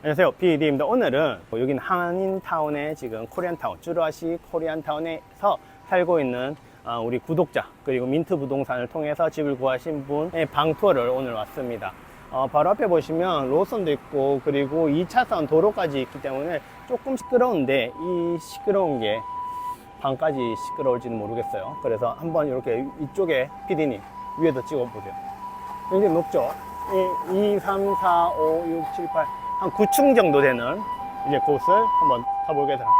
안녕하세요. PD입니다. 오늘은 여기는 한인타운에 지금 코리안타운, 쭈루아시 코리안타운에서 살고 있는 아, 우리 구독자 그리고 민트 부동산을 통해서 집을 구하신 분의 방 투어를 오늘 왔습니다. 어, 바로 앞에 보시면 로선도 있고 그리고 2차선 도로까지 있기 때문에 조금 시끄러운데 이 시끄러운 게 방까지 시끄러울지는 모르겠어요. 그래서 한번 이렇게 이쪽에 PD님 위에다 찍어보세요. 굉장히 높죠? 1, 2, 3, 4, 5, 6, 7, 8, 한 9층 정도 되는 이제 곳을 한번 가보겠습니다.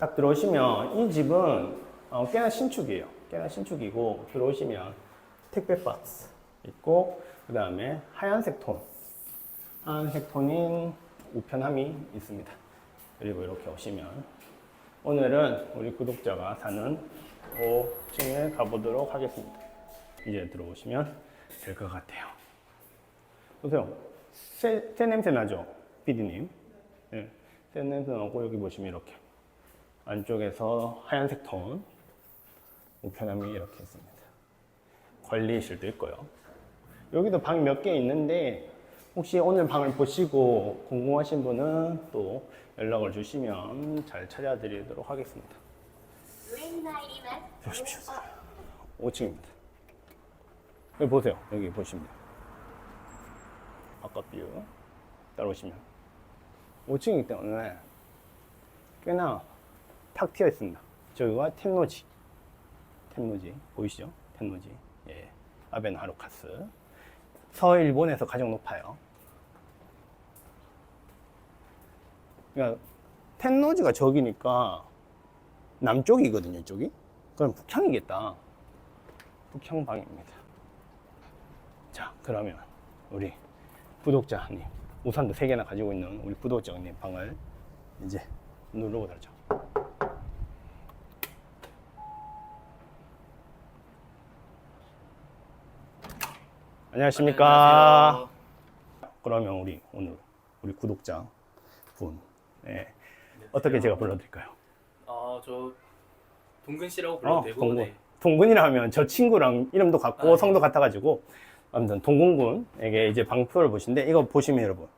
딱 들어오시면 이 집은 어, 꽤나 신축이에요. 꽤나 신축이고 들어오시면 택배 박스 있고 그 다음에 하얀색 톤, 하얀색 톤인 우편함이 있습니다. 그리고 이렇게 오시면 오늘은 우리 구독자가 사는 5층에 가보도록 하겠습니다. 이제 들어오시면 될 것 같아요. 보세요. 새, 새 냄새 나죠? PD님. 예. 센 냄새 나고 여기 보시면 이렇게 안쪽에서 하얀색 톤 우편함이 이렇게 있습니다. 관리실도 있고요. 여기도 방 몇 개 있는데 혹시 오늘 방을 보시고 궁금하신 분은 또 연락을 주시면 잘 찾아드리도록 하겠습니다. 보십시오. 5층입니다. 여기 보세요. 여기 보십니다. 아까 뷰 따라오시면. 5층이기 때문에 꽤나 탁 트여 있습니다. 저기가 텐노지. 텐노지. 보이시죠? 텐노지. 예. 아벤 하루카스. 서일본에서 가장 높아요. 그러니까 텐노지가 저기니까 남쪽이거든요, 이쪽이. 그럼 북향이겠다. 북향방입니다. 자, 그러면 우리 구독자님, 우산도 세 개나 가지고 있는 우리 구독자님 방을 이제 누르고 들죠. 안녕하십니까. 안녕하세요. 그러면 우리 오늘 우리 구독자 분, 예, 어떻게 제가 불러드릴까요? 아, 저 동근 씨라고 어, 불러도 되고 동군. 네. 동군이라 하면 저 친구랑 이름도 같고 아, 네. 성도 같아가지고 아무튼 동군군에게 이제 방표를 보신데 이거 보시면 여러분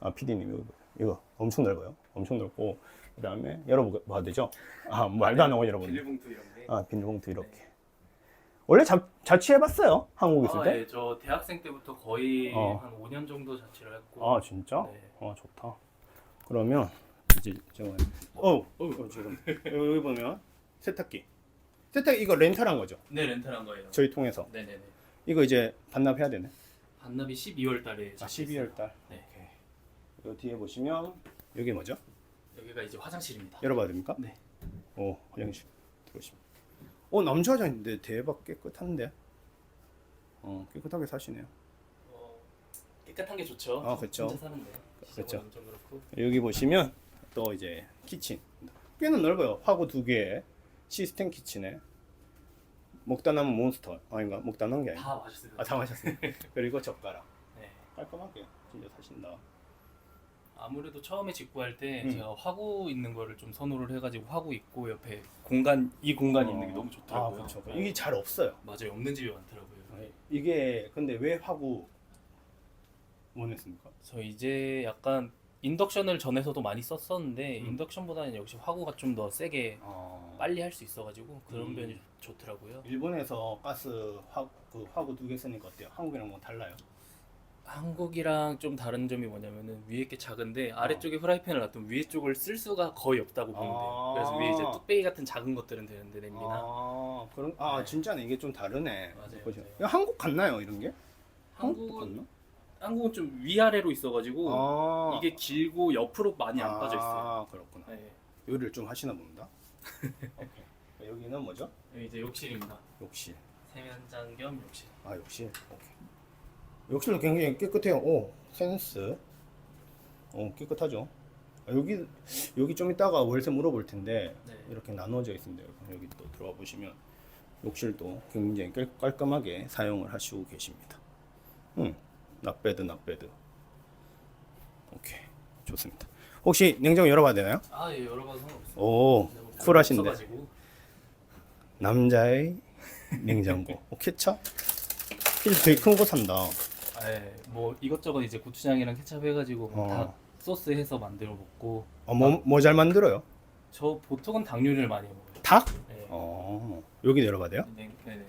아 PD님 이거 이거 엄청 넓어요 엄청 넓고 그 다음에 열어봐도 되죠 아 말도 안 하고 여러분 비닐봉투 이런 게. 아 비닐봉투 이렇게 원래 자, 자취해봤어요 한국 있을 아, 때? 예, 저 대학생 때부터 거의 어. 한 5년 정도 자취를 했고. 아 진짜? 네. 아 좋다 그러면 이제 제가 어, 어 지금 여기 보면 세탁기 세탁기 이거 렌탈한 거죠 네, 렌탈한 거예요. 저희 통해서 네, 네, 네. 이거 이제 반납해야 되네. 반납이 12월 달에. 아, 12월 달. 네. 오케이. 요 뒤에 보시면 여기 뭐죠? 여기가 이제 화장실입니다. 열어봐도 됩니까? 네. 오, 화장실 들어오시면. 오, 남자 화장인데 대박 깨끗한데. 어, 깨끗하게 사시네요. 어, 깨끗한 게 좋죠. 아, 그쵸. 혼자 사는데. 그쵸. 좀 그렇고. 여기 보시면 또 이제 키친. 꽤는 넓어요. 화구 두 개에 시스템 키친에 먹다 남은 몬스터 아닌가? 먹다 남은 게 아닌가? 다 마셨어요. 아, 다 마셨습니다. 그리고 젓가락. 네. 깔끔하게 진짜 사신다. 아무래도 처음에 직구할 때 음. 제가 화구 있는 거를 좀 선호를 해가지고 화구 있고 옆에 공간 이 공간이 있는 게 너무 좋더라고요. 아, 그렇죠. 이게 잘 없어요. 맞아요. 없는 집이 많더라고요. 이게 근데 왜 화구 원했습니까? 저 이제 약간 인덕션을 전에서도 많이 썼었는데 음. 인덕션보다는 역시 화구가 좀 더 세게 어, 빨리 할 수 있어가지고 그런 음. 면이 좋더라고요. 일본에서 가스 화, 그 화구 두 개 쓰니까 어때요? 한국이랑 뭐 달라요? 한국이랑 좀 다른 점이 뭐냐면은 위에 게 작은데 어. 아래쪽에 프라이팬을 놔두면 위에 쪽을 쓸 수가 거의 없다고 보면 돼요. 아. 그래서 위에 이제 뚝배기 같은 작은 것들은 되는데 냄비나 아 그런 아 네. 진짜네 이게 좀 다르네. 맞아요, 보시면. 맞아요. 이거 한국 같나요 이런 게? 한국은 같나? 한국은 좀 위아래로 있어가지고 아 이게 길고 옆으로 많이 안 빠져 있어요. 아 그렇구나. 네. 요리를 좀 하시나 봅니다. 오케이. 여기는 뭐죠? 여기 이제 욕실입니다. 욕실. 세면장 겸 욕실. 아 욕실. 오케이. 욕실도 굉장히 깨끗해요. 오 센스. 오 깨끗하죠. 아, 여기 여기 좀 이따가 월세 물어볼 텐데 네. 이렇게 나눠져 있습니다. 여러분. 여기 또 들어와 보시면 욕실도 굉장히 깔- 깔끔하게 사용을 하시고 계십니다. 음, 납베드 납베드. 오케이 좋습니다. 혹시 냉장고 열어봐도 되나요? 아, 예, 열어봐도 상관없어요. 오 근데 뭐 쿨하신데 없어가지고. 남자의 냉장고. 오, 케찹? 필 되게 큰 거 산다. 예, 뭐 이것저것 이제 고추장이랑 케찹 해가지고 어. 다 소스 해서 만들어 먹고 어, 뭐뭐 잘 만들어요? 저 보통은 닭 요리를 많이 먹어요. 닭? 네. 어 여기 내려가야 돼요? 네, 네 네.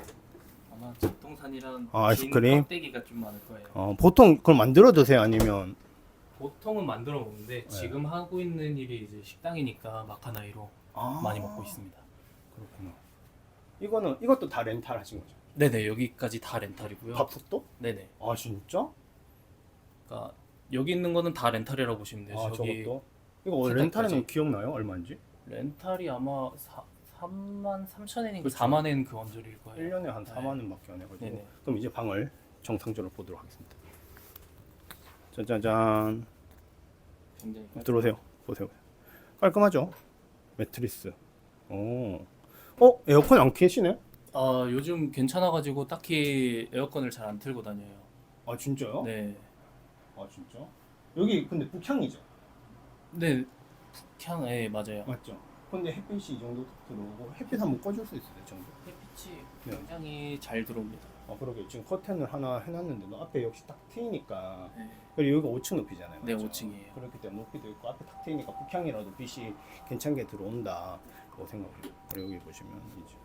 아마 잡동산이랑 아, 아이스크림? 껍데기가 좀 많을 거예요. 어 보통 그걸 만들어 드세요 아니면 보통은 만들어 먹는데 지금 하고 있는 일이 이제 식당이니까 마카나이로 아, 많이 먹고 있습니다. 그렇구나. 이거는 이것도 다 렌탈 하신 거죠? 네네 여기까지 다 렌탈이고요. 밥솥도? 네네. 아 진짜? 그러니까 여기 있는 거는 다 렌탈이라고 보시면 돼요. 아 저기 저것도? 이거 원래 세탁까지. 렌탈은 기억나요? 얼마인지? 렌탈이 아마 4, 3만 3천 엔인가 그쵸. 4만 엔그 언저리일 거예요. 1년에 한 네. 4만 원밖에 안 해가지고 네네. 그럼 이제 방을 정상적으로 보도록 하겠습니다 짜자잔 굉장히 들어오세요 보세요 깔끔하죠? 매트리스 오. 어? 에어컨 안 켜시네? 아 요즘 괜찮아가지고 딱히 에어컨을 잘 안 틀고 다녀요. 아 진짜요? 네. 아 진짜? 여기 근데 북향이죠? 네. 북향 예 맞아요. 맞죠? 근데 햇빛이 이 정도 들어오고 햇빛 한번 꺼줄 수 있어요 이 정도 햇빛이 네. 굉장히 잘 들어옵니다. 아 그러게 지금 커튼을 하나 해놨는데도 앞에 역시 딱 트이니까 네. 그리고 여기가 5층 높이잖아요 네, 맞죠? 5층이에요. 그렇기 때문에 높이도 있고 앞에 탁 트이니까 북향이라도 빛이 괜찮게 들어온다 고 생각해요 그리고 여기 보시면 이제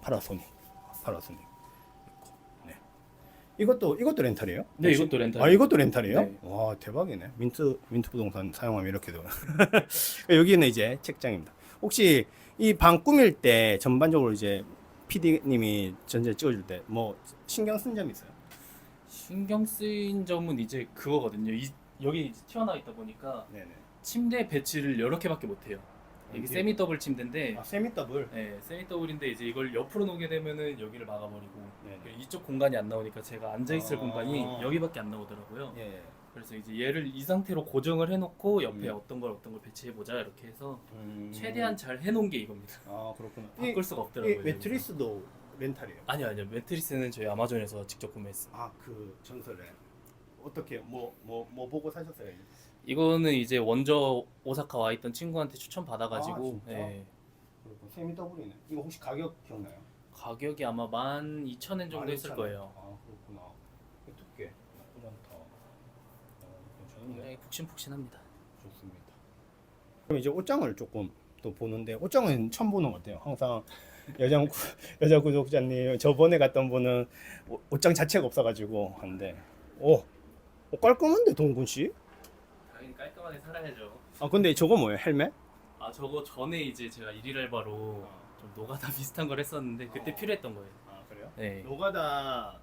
파라소닉 파라소닉 있고 네 이것도 이것도 렌탈이에요? 네, 혹시? 이것도 렌탈. 아 이것도 렌탈이에요? 네. 와 대박이네 민트 민트 부동산 사용하면 이렇게 돼요 여기는 이제 책장입니다 혹시 이 방 꾸밀 때 전반적으로 이제 PD님이 전체 찍어줄 때 뭐 신경 쓴 점 있어요? 신경 쓰인 점은 이제 그거거든요. 이, 여기 이제 튀어나와 있다 보니까 네네 침대 배치를 여러 개밖에 못 해요. 이게 어디? 세미 더블 침대인데 아 세미 더블 네, 세미 더블인데 이제 이걸 옆으로 놓게 되면은 여기를 막아버리고 네네 이쪽 공간이 안 나오니까 제가 앉아 있을 아. 공간이 여기밖에 안 나오더라고요. 예. 그래서 이제 얘를 이 상태로 고정을 해놓고 옆에 음. 어떤 걸 어떤 걸 배치해 보자 이렇게 해서 음. 최대한 잘 해놓은 게 이겁니다. 아 그렇구나. 바꿀 수가 이, 없더라고요. 이 매트리스도 렌탈이에요. 아니요 아니요 매트리스는 저희 아마존에서 직접 구매했어요. 아 그 전설에 어떻게 뭐 뭐 뭐 보고 사셨어요? 이거는 이제 원저 오사카 와 있던 친구한테 추천 아, 받아가지고 진짜? 예, 세미 더블이네. 이거 혹시 가격 기억나요? 가격이 아마 12,000엔 정도 했을 12,000원. 거예요. 아 그렇구나. 이 두께 나쁘지 않다. 어, 괜찮은데 굉장히 푹신푹신합니다. 좋습니다. 그럼 이제 옷장을 조금 또 보는데 옷장은 처음 보는 것 같아요. 항상 여자 구- 여자 구독자님 저번에 갔던 분은 옷- 옷장 자체가 없어가지고 하는데 오, 오 깔끔한데 동군 씨? 당연히 깔끔하게 살아야죠. 아 근데 저거 뭐예요? 헬멧? 아 저거 전에 이제 제가 일일 알바로 좀 노가다 비슷한 걸 했었는데 그때 어. 필요했던 거예요. 아 그래요? 네. 노가다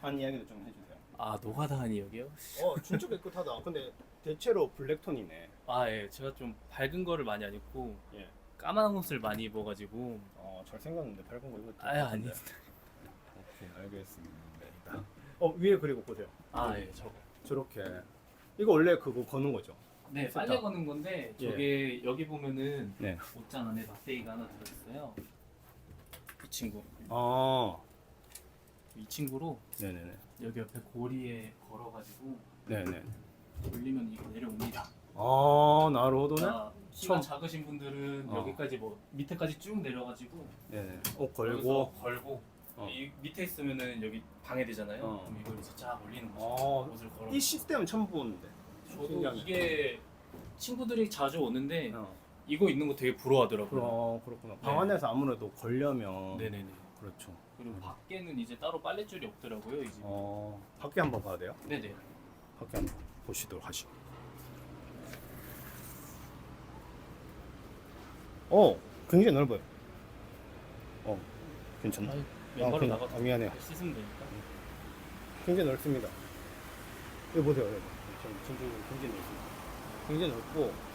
한 이야기도 좀 해주세요. 아 노가다 여기요? 어 진짜 깨끗하다. 근데 대체로 블랙톤이네. 아 예, 제가 좀 밝은 거를 많이 안 입고 예. 까만 옷을 많이 입어가지고 어 잘 생겼는데 밝은 거 이거. 아예 아니. 오케이 알겠습니다. 어 위에 그리고 보세요. 아 예, 저거. 저렇게 이거 원래 그거 거는 거죠? 네, 세탁. 빨래 거는 건데 예. 저게 여기 보면은 네. 옷장 안에 막대기가 하나 들어있어요. 이 친구. 아 이 친구로 네네네. 여기 옆에 고리에 걸어가지고 네네. 돌리면 이거 내려옵니다. 아 나로도네. 아, 키가 처음- 작으신 분들은 어. 여기까지 뭐 밑에까지 쭉 내려가지고 네네. 옷 여기서 걸고. 걸고 어. 이 밑에 있으면은 여기 방해되잖아요. 어. 그럼 이걸 이제 쫙 올리는 거죠. 어. 옷을 걸어. 이 시스템은 처음 보는데. 저도 신기하네. 이게 친구들이 자주 오는데 어. 이거 있는 거 되게 부러워하더라고요. 그럼 그렇구나. 방 네. 안에서 아무래도 걸려면. 네네네. 그렇죠. 그리고 밖에는 이제 따로 빨랫줄이 없더라고요. 이 집. 어 밖에 한번 봐도 돼요? 네네. 밖에 한번 보시도록 하시고. 어 굉장히 넓어요. 어 괜찮나? 아이, 아, 왼발로 그럼- 나가서 아, 미안해요. 씻으면 되니까. 굉장히 넓습니다. 여기 보세요, 여러분. 지금 전적으로 굉장히 넓습니다. 굉장히 넓고.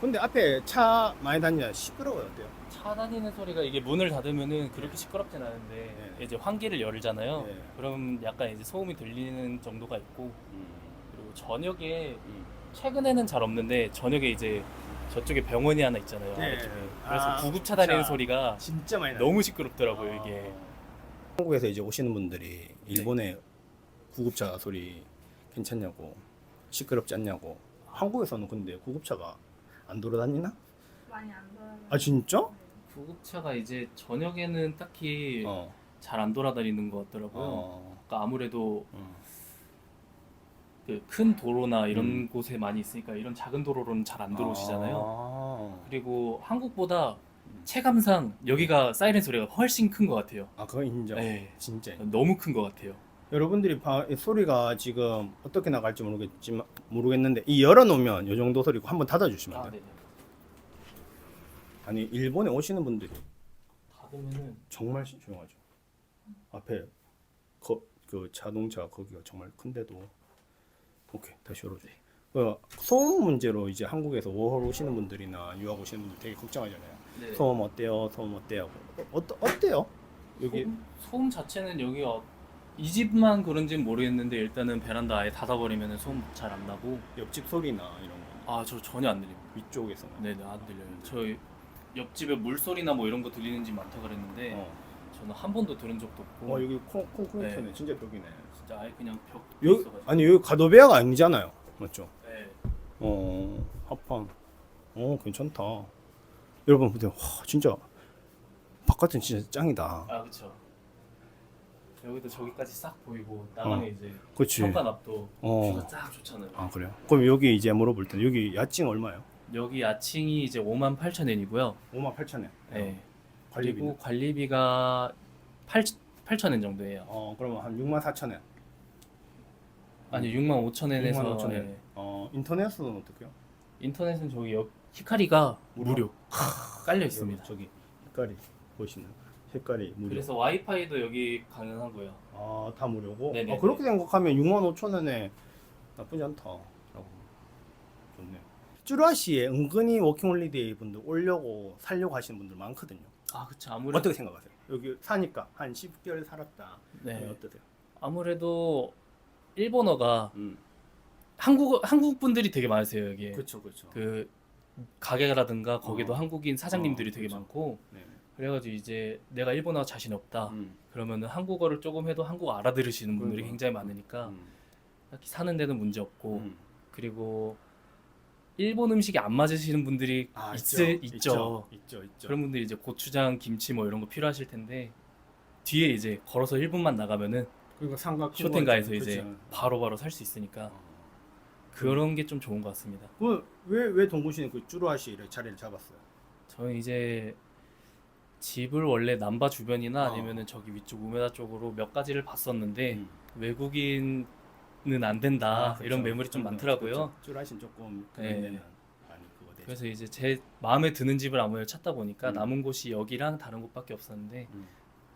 근데 앞에 차 많이 다니냐 시끄러워요, 어때요? 차 다니는 소리가 이게 문을 닫으면은 그렇게 시끄럽진 않은데 네. 이제 환기를 열잖아요. 네. 그럼 약간 이제 소음이 들리는 정도가 있고 음, 그리고 저녁에 음. 최근에는 잘 없는데 저녁에 이제 저쪽에 병원이 하나 있잖아요. 네. 아래쪽에. 그래서 아, 구급차 다니는 자. 소리가 진짜 많이 너무 시끄럽더라고요 아. 이게. 한국에서 이제 오시는 분들이 일본의 구급차 소리 괜찮냐고 시끄럽지 않냐고 한국에서는 근데 구급차가 안 돌아다니나? 많이 안 돌아요. 아 진짜? 구급차가 이제 저녁에는 딱히 어. 잘 안 돌아다니는 것 같더라고요. 어. 그러니까 아무래도 음. 음, 그 큰 도로나 이런 음. 곳에 많이 있으니까 이런 작은 도로로는 잘 안 들어오시잖아요. 아, 그리고 한국보다 체감상 여기가 사이렌 소리가 훨씬 큰 것 같아요. 아 그건 인정. 네. 진짜. 너무 큰 것 같아요. 여러분들이 봐, 이 소리가 지금 어떻게 나갈지 모르겠지만 모르겠는데 이 열어놓으면 이 정도 소리고 한번 닫아주시면 아, 돼요. 아니 일본에 오시는 분들이 닫으면은 정말 조용하죠. 앞에 거, 그 자동차 거기가 정말 큰데도 오케이 다시 열어줘. 그 소음 문제로 이제 한국에서 워홀 오시는 분들이나 유학 오시는 분들 되게 걱정하잖아요. 네. 소음 어때요? 소음 어때요? 어, 어때요? 여기 소음, 소음 자체는 여기가 이 집만 그런지는 모르겠는데 일단은 베란다 아예 닫아버리면 소음 잘 안 나고 옆집 소리나 이런 거 아 저 전혀 안 들립니다. 위쪽에서 네네 안 들려요. 저 옆집에 물소리나 뭐 이런 거 들리는 집 많다 그랬는데 어. 저는 한 번도 들은 적도 없고 어 여기 콘, 콘크리트네 네. 진짜 벽이네. 진짜 아예 그냥 벽 여기 있어가지고. 아니 여기 가도베아가 아니잖아요, 맞죠? 네. 어 합판. 어 괜찮다. 여러분 근데 와 진짜 바깥은 진짜 짱이다. 아 그쵸. 여기도 저기까지 싹 보이고 나가면 어. 이제 그렇지. 현관 앞도 어. 뷰가 쫙 좋잖아요. 아 그래요? 그럼 여기 이제 물어볼 때 여기 야칭 얼마예요? 여기 야칭이 이제 5만 8천 엔이고요. 5만 8천 원. 네. 관리비. 그리고 관리비가 8 8천 엔 정도예요. 어 그러면 한 6만 4천 원. 아니 6만 5천 엔에서 6만 5천 원. 네. 어 인터넷은 어떻게요? 인터넷은 저기 옆 히카리가 무료 깔려 있습니다. 여기 저기 색깔이 보시는 색깔이 무료. 그래서 와이파이도 여기 가능하고요. 아 다 무료고. 네네네. 아, 그렇게 생각하면 6만 5천 원에 나쁘지 않다라고 좋네. 쭈라시에 은근히 워킹홀리데이 분들 오려고 살려고 하시는 분들 많거든요. 아 그쵸 아무래도 어떻게 생각하세요? 여기 사니까 한 10개월 살았다. 네. 네. 어떠세요? 아무래도 일본어가 음. 한국 한국 분들이 되게 많으세요 여기. 그렇죠, 그렇죠. 그 가게라든가 거기도 어. 한국인 사장님들이 어, 되게 그쵸. 많고 네. 그래가지고 이제 내가 일본어 자신 없다 음. 그러면은 한국어를 조금 해도 한국 어 알아들으시는 분들이 그러니까. 굉장히 많으니까 음. 딱히 사는 데는 문제 없고 음. 그리고 일본 음식이 안 맞으시는 분들이 아, 있, 있죠. 있죠. 있죠. 있죠. 있죠. 그런 분들이 이제 고추장, 김치 뭐 이런 거 필요하실 텐데 뒤에 이제 걸어서 1분만 나가면은 그리고 삼각 쇼텐가에서 이제. 바로 바로 살 수 있으니까 그런 게 좀 좋은 것 같습니다. 왜왜 동구시는 그 쭈루아시 를 자리를 잡았어요? 저는 이제 집을 원래 남바 주변이나 어. 아니면은 저기 위쪽 우메다 쪽으로 몇 가지를 봤었는데 음. 외국인은 안 된다 아, 이런 그렇죠. 매물이 좀 그렇죠. 많더라고요. 그렇죠. 쭈라시는 조금 네. 그런데는 많이 그거 되죠. 그래서 이제 제 마음에 드는 집을 아무래도 찾다 보니까 음. 남은 곳이 여기랑 다른 곳밖에 없었는데 음.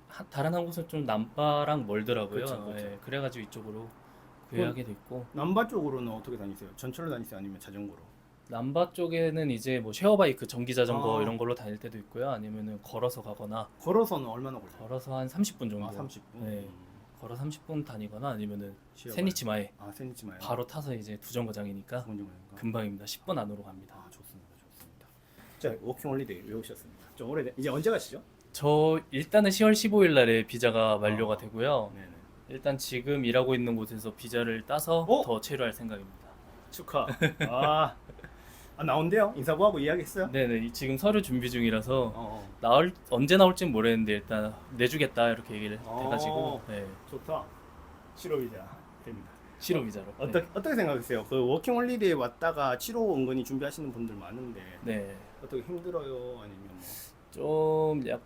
하- 다른 한 곳은 좀 남바랑 멀더라고요. 그쵸, 그쵸. 예, 그래가지고 이쪽으로 구매하게 됐고 남바 쪽으로는 어떻게 다니세요? 전철로 다니세요? 아니면 자전거로? 남바 쪽에는 이제 뭐 쉐어바이크, 전기 자전거 아. 이런 걸로 다닐 때도 있고요. 아니면은 걸어서 가거나 걸어서는 얼마나 걸려요? 걸어서 한 30분 정도. 아 30분. 네. 걸어 30분 다니거나 아니면은. 세니치마에 아 세니치마에. 바로 타서 이제 두 정거장이니까 금방 금방입니다. 10분 안으로 갑니다. 아 좋습니다, 좋습니다. 자 워킹 홀리데이 왜 오셨습니까? 좀 오래된 이제 언제 가시죠? 저 일단은 10월 15일 날에 비자가 만료가 아. 되고요. 네네. 일단 지금 일하고 있는 곳에서 비자를 따서 어? 더 체류할 생각입니다. 축하. 아, 아 나온대요? 인사부하고 이야기했어요? 네네 이- 지금 서류 준비 중이라서 어, 어. 나올 언제 나올지는 모르겠는데 일단 내주겠다 이렇게 얘기를 어. 해가지고 네, 좋다. 실업이자 됩니다. 실업 비자로. 어떻게 어떻게 생각하세요? 그 워킹 홀리데이 왔다가 치료 은근히 준비하시는 분들 많은데 네. 네. 어떻게 힘들어요? 아니면 뭐? 좀 약,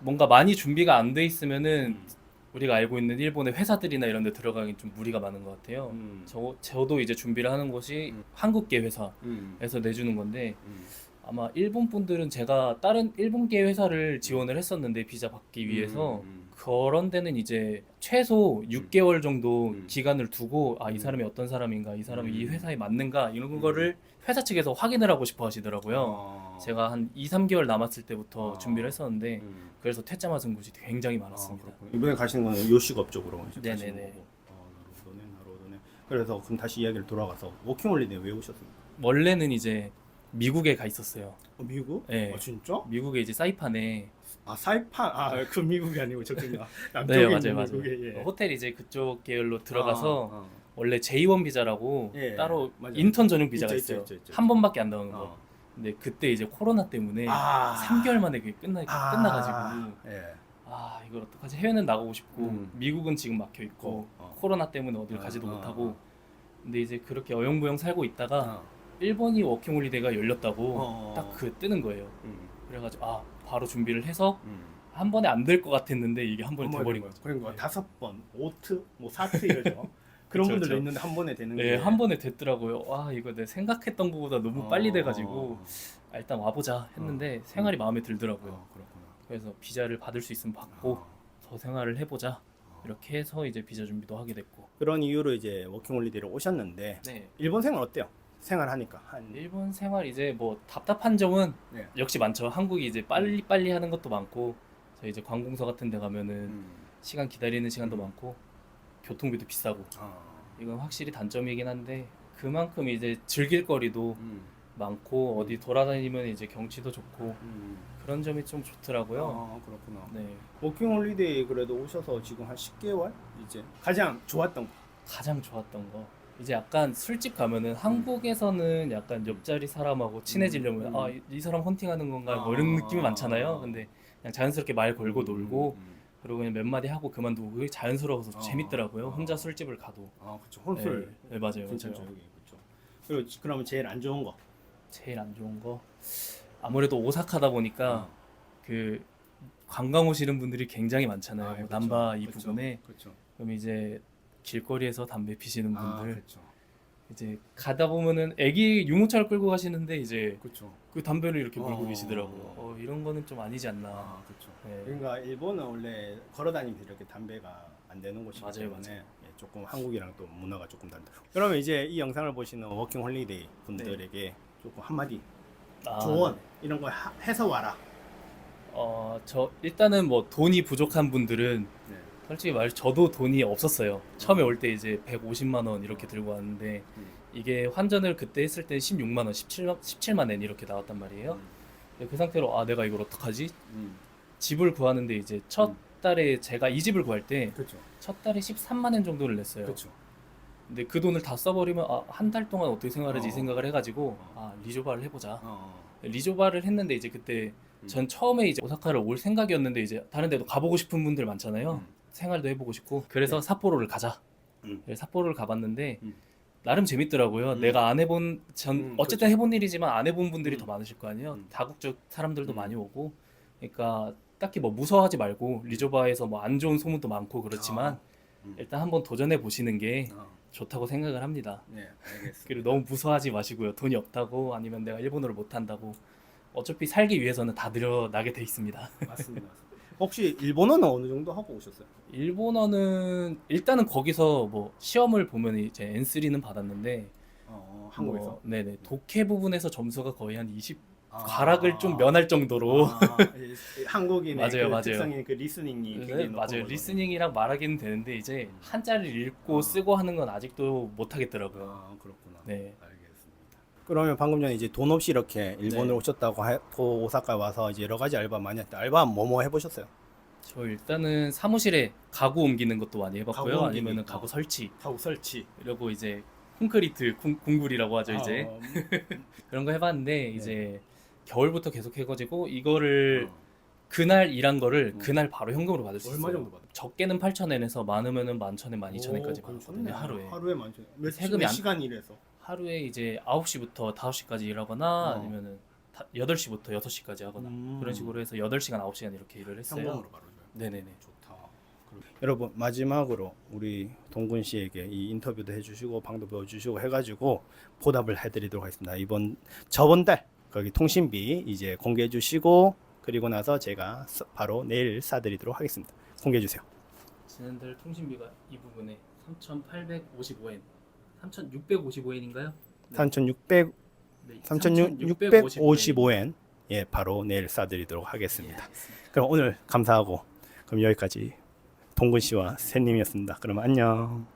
뭔가 많이 준비가 안 돼 있으면은 음. 우리가 알고 있는 일본의 회사들이나 이런 데 들어가기 좀 무리가 많은 것 같아요. 음. 저 저도 이제 준비를 하는 곳이 음. 한국계 회사에서 음. 내주는 건데 음. 아마 일본 분들은 제가 다른 일본계 회사를 지원을 했었는데 비자 받기 위해서 음. 그런 데는 이제 최소 6개월 정도 음. 기간을 두고 아이 음. 사람이 어떤 사람인가 이 사람이 이 음. 회사에 맞는가 이런 음. 거를 회사 측에서 확인을 하고 싶어 하시더라고요. 어. 제가 한 2, 3개월 남았을 때부터 어. 준비를 했었는데 음. 그래서 퇴짜 맞은 곳이 굉장히 아, 많았습니다. 그렇군요. 이번에 가시는 거는 요식업 쪽으로 이제 네네네. 가시는 거고. 어, 나로도네, 나로도네. 그래서 그럼 다시 이야기를 돌아가서 워킹 홀리데이 왜 오셨습니까? 원래는 이제 미국에 가 있었어요. 어, 미국? 네. 아, 진짜? 미국에 이제 사이판에 아 사이판 아그 미국이 아니고 저쪽이 네 남쪽에 맞아요 있는 맞아요. 미국에, 예. 호텔 이제 그쪽 계열로 들어가서 아, 아. 원래 J1 비자라고 예, 따로 맞아요. 인턴 전용 비자가 있죠, 있어요. 있죠, 있죠, 있죠. 한 번밖에 안 나오는 거. 어. 근데 그때 이제 코로나 때문에 아. 3개월 만에 그게 끝나 아. 끝나가지고 예. 아 이걸 어떡하지 해외는 나가고 싶고 음. 미국은 지금 막혀 있고 어. 코로나 때문에 어딜 아, 가지도 아, 못하고 근데 이제 그렇게 어영부영 살고 있다가 어. 일본이 워킹홀리데이가 열렸다고 어. 딱 그 뜨는 거예요. 음. 그래가지고 아 바로 준비를 해서 음. 한 번에 안 될 것 같았는데 이게 한 번에 돼버린 된 거죠. 그러니까 네. 다섯 번, 오트, 뭐 사트 이러죠. 그런 그쵸, 분들도 그쵸. 있는데 한 번에 되는 네, 게 한 번에 됐더라고요. 와 이거 내 생각했던 것보다 너무 빨리 어. 돼가지고 아, 일단 와보자 했는데 생활이 마음에 들더라고요. 어, 그렇구나. 그래서 비자를 받을 수 있으면 받고 어. 더 생활을 해보자 이렇게 해서 이제 비자 준비도 하게 됐고. 그런 이유로 이제 워킹홀리데이를 오셨는데 네. 일본 생활 어때요? 생활하니까 한 일본 생활 이제 뭐 답답한 점은 네. 역시 많죠. 한국이 이제 빨리 빨리 하는 것도 많고 저희 이제 관공서 같은 데 가면은 음. 시간 기다리는 시간도 음. 많고 교통비도 비싸고 어. 이건 확실히 단점이긴 한데 그만큼 이제 즐길 거리도 음. 많고 어디 돌아다니면 이제 경치도 좋고 음. 그런 점이 좀 좋더라고요. 어, 그렇구나. 네. 워킹 홀리데이 그래도 오셔서 지금 한 10개월 이제 가장 좋았던 거. 가장 좋았던 거 이제 약간 술집 가면은 한국에서는 약간 옆자리 사람하고 친해지려면 음. 아이 사람 헌팅하는 건가 뭐 아. 이런 느낌이 많잖아요. 근데 그냥 자연스럽게 말 걸고 놀고 음. 그리고 그냥 몇 마디 하고 그만두고 그게 자연스러워서 어. 재밌더라고요. 어. 혼자 술집을 가도. 아, 그렇죠. 혼술. 네, 네, 맞아요. 괜찮죠. 맞아요. 여기 그렇죠. 그리고 그러면 제일 안 좋은 거. 제일 안 좋은 거 아무래도 오사카다 보니까 그 관광 오시는 분들이 굉장히 많잖아요. 아, 그렇죠. 남바 이 그렇죠. 부분에 그렇죠. 그럼 이제 길거리에서 담배 피시는 아, 분들 그렇죠. 이제 가다 보면은 애기 유모차를 끌고 가시는데 이제 그렇죠. 그 담배를 이렇게 물고 어. 계시더라고요. 어, 이런 거는 좀 아니지 않나. 아, 그렇죠. 네. 그러니까 일본은 원래 걸어다니면서 이렇게 담배가 안 되는 곳이기 맞아요, 때문에 맞아요. 예, 조금 한국이랑 또 문화가 조금 다르다. 그러면 이제 이 영상을 보시는 워킹 홀리데이 분들에게 조금 한마디 아, 조언 이런 거 하- 해서 와라. 어, 저 일단은 뭐 돈이 부족한 분들은 네. 솔직히 말 저도 돈이 없었어요. 처음에 올 때 이제 150만 원 이렇게 들고 왔는데 음. 이게 환전을 그때 했을 때 16만 원, 17만 17만 엔 이렇게 나왔단 말이에요. 근데 그 상태로 아 내가 이걸 어떡하지? 음. 집을 구하는데 이제 첫 음. 달에 제가 이 집을 구할 때 그렇죠. 첫 달에 13만 엔 정도를 냈어요. 그렇죠. 근데 그 돈을 다 써버리면 아, 한 달 동안 어떻게 생활하지 이 어. 생각을 해가지고 어. 아 리조바를 해보자. 어. 리조바를 했는데 이제 그때 음. 전 처음에 이제 오사카를 올 생각이었는데 이제 다른 데도 가보고 싶은 분들 많잖아요. 음. 생활도 해보고 싶고 그래서 네. 삿포로를 가자. 음. 그래서 삿포로를 가봤는데 음. 나름 재밌더라고요. 음. 내가 안 해본 전 음, 어쨌든 해본 일이지만 안 해본 분들이 음. 더 많으실 거 아니에요. 음. 다국적 사람들도 음. 많이 오고 그러니까 딱히 뭐 무서워하지 말고 리조바에서 뭐 안 좋은 소문도 많고 그렇지만 아. 음. 일단 한번 도전해 보시는 게 어. 좋다고 생각을 합니다. 네, 알겠습니다. 그리고 너무 무서워하지 마시고요. 돈이 없다고 아니면 내가 일본어를 못한다고 어차피 살기 위해서는 다 늘어나게 돼 있습니다. 맞습니다. 맞습니다. 혹시 일본어는 어느 정도 하고 오셨어요? 일본어는 일단은 거기서 뭐 시험을 보면 이제 N3는 받았는데 어, 한국에서. 뭐, 네네 독해 부분에서 점수가 거의 한 20 아. 과락을 좀 면할 정도로 아, 이- 이 한국인의 맞아요, 그 맞아요. 특성인 그 리스닝이 네, 굉장히 맞아요 높은 리스닝이랑 말하기는 되는데 이제 한자를 읽고 아. 쓰고 하는 건 아직도 못 하겠더라고요. 아 그렇구나. 네. 그러면 방금 전에 이제 돈 없이 이렇게 일본을 네. 오셨다고 하고 오사카 와서 이제 여러 가지 알바 많이 했다. 알바 뭐뭐 해보셨어요? 저 일단은 사무실에 가구 옮기는 것도 많이 해봤고요. 가구. 아니면은 어. 가구 설치 가구 설치. 이러고 이제 콘크리트 쿵, 궁굴이라고 하죠 이제 어, 그런 거 해봤는데 네. 이제 겨울부터 계속 해가지고 이거를 어. 그날 일한 거를 음. 그날 바로 현금으로 받을 수 얼마 있어요. 정도 받아요? 적게는 8,000엔에서 많으면은 11,000엔, 12,000엔까지 오, 받았거든요 괜찮네. 하루에. 하루에 많죠. 몇, 세금이 몇 안- 시간 일해서? 하루에 이제 9시부터 5시까지 일하거나 어. 아니면은 다- 8시부터 6시까지 하거나 음. 그런 식으로 해서 8시간, 9시간 이렇게 일을 했어요. 줘요. 네네네. 좋다. 여러분 마지막으로 우리 동군 씨에게 이 인터뷰도 해주시고 방도 배워주시고 해가지고 보답을 해드리도록 하겠습니다. 이번 저번 달 거기 통신비 이제 공개해 주시고 그리고 나서 제가 서- 바로 내일 싸드리도록 하겠습니다. 공개해 주세요. 지난달 통신비가 이 부분에 3,855엔, 3,655엔인가요? 네. 3,600 네, 3,655엔 예 바로 내일 싸드리도록 하겠습니다. 그럼 오늘 감사하고 그럼 여기까지 동군 씨와 샌님이었습니다. 그럼 안녕.